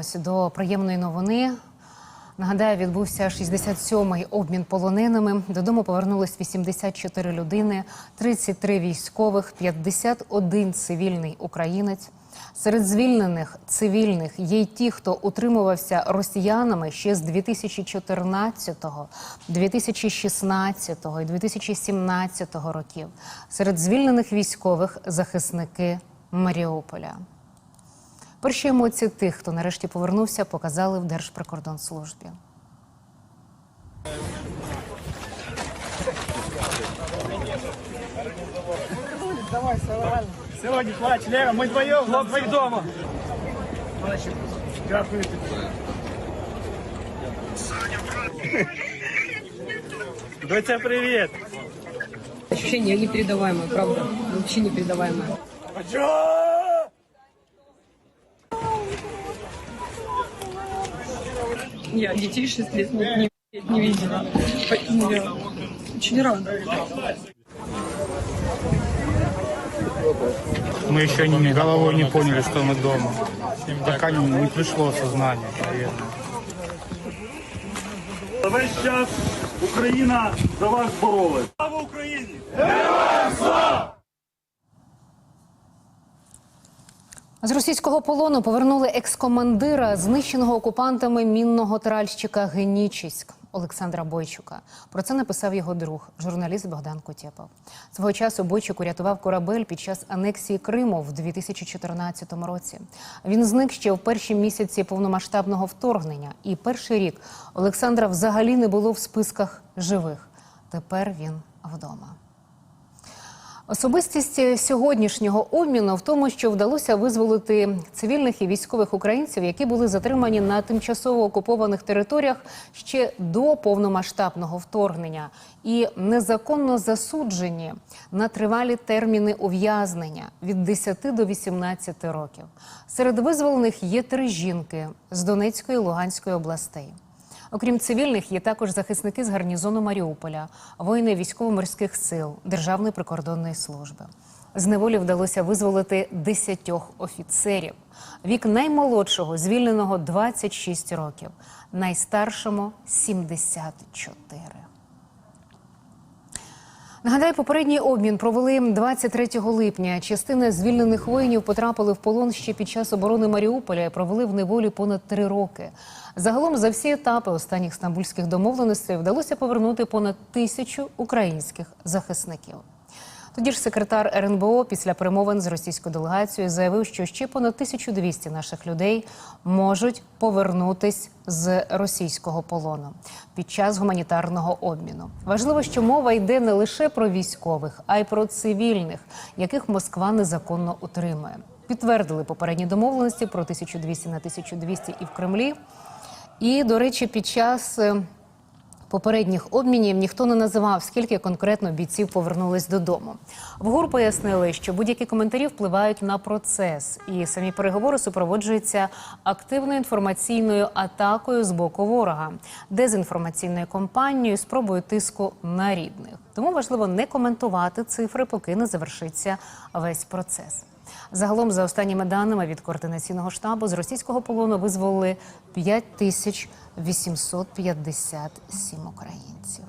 повертаємось до приємної новини. Нагадаю, відбувся 67-й обмін полоненими. Додому повернулись 84 людини, 33 військових, 51 цивільний українець. Серед звільнених цивільних є й ті, хто утримувався росіянами ще з 2014, 2016 і 2017 років. Серед звільнених військових захисники Маріуполя. Перші емоції тих, хто нарешті повернувся, показали в Держприкордонслужбі. Сьогодні плач, Лера, ми двоєм, хлопці вдома. Дякую тобі. Доця, привіт. Ощущение непередаваемое, правда. Вообще непередаваемое. Я детей 6 лет не, не, не видела. Поэтому я очень рада. Мы еще не, головой не поняли, что мы дома. Пока не, не пришло осознание, наверное. Весь час Україна за вас боролась. Слава Україні! З російського полону повернули екс-командира знищеного окупантами мінного тральщика Генічіськ Олександра Бойчука. Про це написав його друг, журналіст Богдан Кутєпов. Свого часу Бойчук урятував корабель під час анексії Криму в 2014 році. Він зник ще в перші місяці повномасштабного вторгнення. І перший рік Олександра взагалі не було в списках живих. Тепер він вдома. Особистість сьогоднішнього обміну в тому, що вдалося визволити цивільних і військових українців, які були затримані на тимчасово окупованих територіях ще до повномасштабного вторгнення, і незаконно засуджені на тривалі терміни ув'язнення від 10 до 18 років. Серед визволених є три жінки з Донецької і Луганської областей. Окрім цивільних, є також захисники з гарнізону Маріуполя, воїни військово-морських сил, Державної прикордонної служби. З неволі вдалося визволити десятьох офіцерів. Вік наймолодшого звільненого 26 років, найстаршому 74. Нагадаю, попередній обмін провели 23 липня. Частина звільнених воїнів потрапили в полон ще під час оборони Маріуполя і провели в неволі понад три роки. Загалом за всі етапи останніх стамбульських домовленостей вдалося повернути понад тисячу українських захисників. Тоді ж секретар РНБО після перемовин з російською делегацією заявив, що ще понад 1200 наших людей можуть повернутись з російського полону під час гуманітарного обміну. Важливо, що мова йде не лише про військових, а й про цивільних, яких Москва незаконно утримує. Підтвердили попередні домовленості про 1200 на 1200 і в Кремлі. І, до речі, під час е, попередніх обмінів ніхто не називав, скільки конкретно бійців повернулись додому. В ГУР пояснили, що будь-які коментарі впливають на процес, і самі переговори супроводжуються активною інформаційною атакою з боку ворога, дезінформаційною кампанією, спробою тиску на рідних. Тому важливо не коментувати цифри, поки не завершиться весь процес. Загалом, за останніми даними від координаційного штабу, з російського полону визволили 5857 українців.